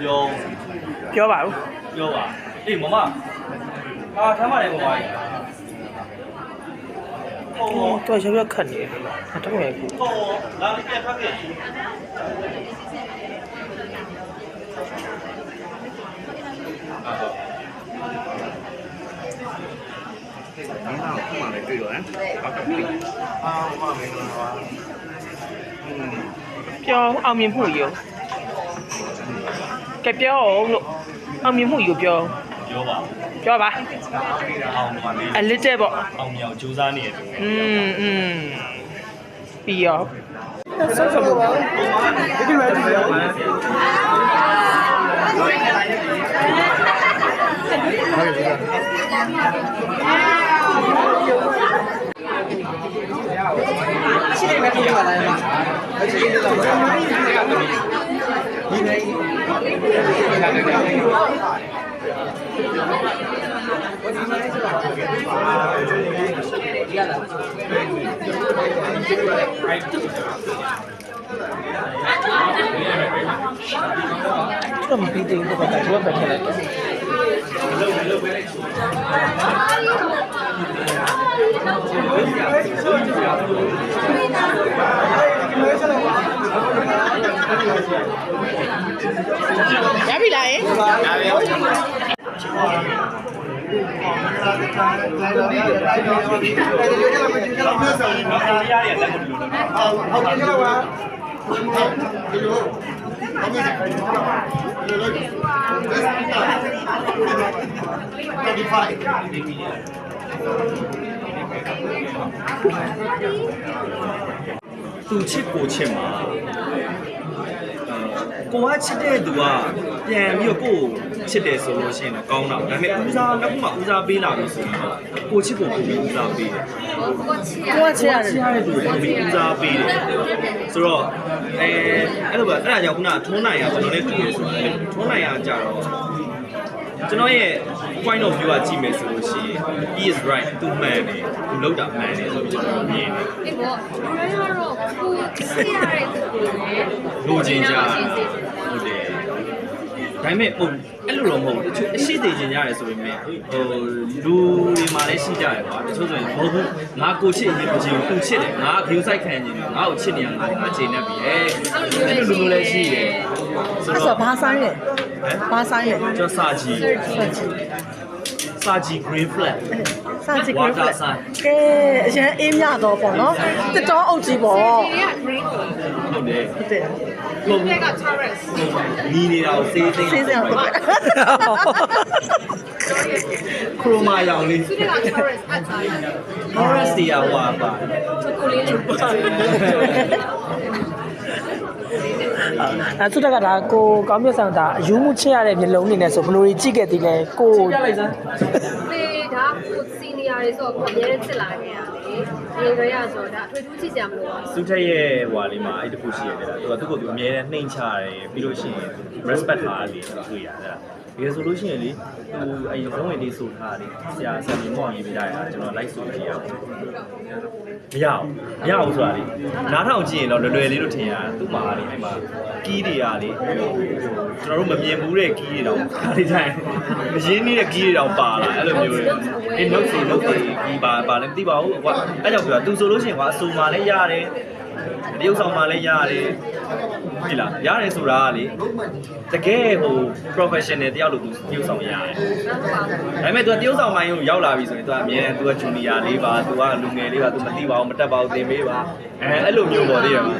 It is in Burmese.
ပြောပြောပါဦးပြောပါအေးမမအာထမ်းပါလေမမကြီးဟုတ်ဟုတ်တော်ရောက်ရောက်ခတ်နေတယ်အတော့ရကူဟုတ်လာပြန်ထွက်ခဲ့အာဟုတ်မင်းတော့ခုမှလည်းတွေ့တော့ဟမ်ဟုတ်ကဲ့အာမှမင်းတော့ဟာอืมပြောအောင်မြင်မှုရော ကဲပြောအောင်လို့အောင်မြင်မှုရောပြော ပြောပါ ပြောပါ အောင်ပါလေ a little ပေါ့ အောင်မြောင်စူးစမ်းနေတယ် อืมอืมပြီးရောဆောဆောပါဒီမှာဒီရောတော့မပြီးသေးဘူးပေါ့ဒါ တော့ပဲထည့်လိုက်တယ်ရပြီလားယ ရတယ်လက်ကိုဒီလိုလုပ်သူချစ်ကိုချစ်မှာ ကိုကချစ်တဲ့သူကပြန်ပြီးတော့ကိုကိုချစ်တယ်ဆိုလို့ရှိရင်တော့ကောင်းတာဒါပေမဲ့ဦးစားနောက်မှဦးစားပေးလာလို့ဆိုရင်တော့ကိုချစ်ကိုကိုပြီးဦးစားပေးတယ်ကိုကချစ်ရတယ်ချစ်ရတဲ့သူကိုပြီးဦးစားပေးတယ်ဆိုတော့အဲအဲ့လိုပဲအဲ့ဒါကြောင့်ခုနထုံးနိုင်ရကျွန်တော်လည်းတူတယ်ဆိုတော့ထုံးနိုင်ရကြတော့ ကျွန်တော်ရဲ့ point of view ကကြည့်မယ်ဆိုလို့ရှိရင် he is right သူမှန်တယ်သူလောက်တာမှန်တယ်ဆိုပြီးကျွန်တော်မြင်တယ်ဒီပေါ့လူတိုင်းကတော့ကိုယ်သိရတဲ့သူတွေနဲ့လိုချင်ကြတာဟုတ်တယ်ဒါ ပေမဲ့ဟိုအဲ့လိုတော့မဟုတ်ဘူးတချို့အရှိသေးချင်ကြရတယ်ဆိုပေမဲ့ဟိုလူတွေမှာလည်းရှိကြတယ်ကွာတချို့ဆိုရင်မဟုတ်ဘူးငါကိုချစ်ရင်ကိုချစ်ကိုချစ်တယ်ငါဂရုစိုက်ခံနေတယ်ငါ့ကိုချစ်နေရငါငါချိန်နေပြီအဲအဲ့လိုလူမျိုးလည်းရှိတယ်ဆိုအဲ့တော့ဆိုဘာဆိုင်လဲဘာဆိုင်လဲကျော်စာကြီးစာကြီး green flag စာကြည့်ဝါကြတာည့်ဆိုင်ကဲအရင်အေးမြတော့ပေါ့နော်တစ်တော်အုပ်ကြီးပေါ့ဒီဟုတ်က green ဟုတ်တယ်တယ်ဟုတ်ဒီက Taurus နီးနေတာကိုစေးသိမ်းစေးစရာပေါ့ခရိုမာရောင်လေးသူက Taurus အတ်သားရ Taurus တရားဟွာပါကိုလေးလေးပါအဲသူတက်ကဒါကိုကောင်းမြတ်ဆောင်ဒါအယူမှုချစ်ရတဲ့မျိုးလုံးနေနဲ့ဆိုဘယ်လိုကြီးကြည့်ခဲ့သေးလဲကိုပြလိုက်စမ်း ဒီဒါကိုစီနီယာတွေဆိုတော့အများကြီးစစ်လာခဲ့ရတယ်ဒီရရဆိုတော့ဒါအထွေထူးကြည့်ကြမလို့ပါစုထက်ရဲ့ဟွာလေးမှာအဲ့တခုရှိရတယ်လားသူကသူ့ကိုသူအမြဲတမ်းနှိမ်ချတယ်ပြီးလို့ရှိရင် respect ထားတယ်လို့တွေ့ရတယ် ဒီဆိုလို့ရှိရင်လေသူအဲ့ရုံးဝင်လေးဆိုထားတယ်ဆရာဆရာမြေမောင်ရေးပြလိုက်တာကျွန်တော် like ဆိုကြည့်ရအောင်မရအောင်မရအောင်ဆိုတာလေနားထောင်ကြည့်ရင်တော့လွယ်လွယ်လေးလို့ထင်ရသူ့မှာလေအဲ့မှာကီးတွေကလေကျွန်တော်တို့မမြင်ဘူးတဲ့ကီးတွေတော့ခါလေးတိုင်းမရင်းနေတဲ့ကီးတွေတော့ပါလာအဲ့လိုမျိုးလေအဲ့ note စီ note စီကီးပါပါလည်းမသိပါဘူးကွာအဲ့ကြောင့်ပြောတာသူဆိုလို့ရှိရင်ကွာအဆူမှာလည်းရတယ် တရုပ်ဆောင်မှာလည်းရတယ်ဒီလားရတယ်ဆိုတာကလေတကယ်ဟို professional တယောက်လို့သူတရုပ်ဆောင်ရတယ် ဒါပေမဲ့ तू တရုပ်ဆောင်ပိုင်းကိုရောက်လာပြီဆိုရင် तू အမြဲတမ်း तू ကဂျူနီယာလေးပါ तू ကလူငယ်လေးပါ तू မသိပါဘူးမတက်ပါဘူးသင်ပေးပါအဲအဲ့လိုမျိုးပေါ့လေရမှာ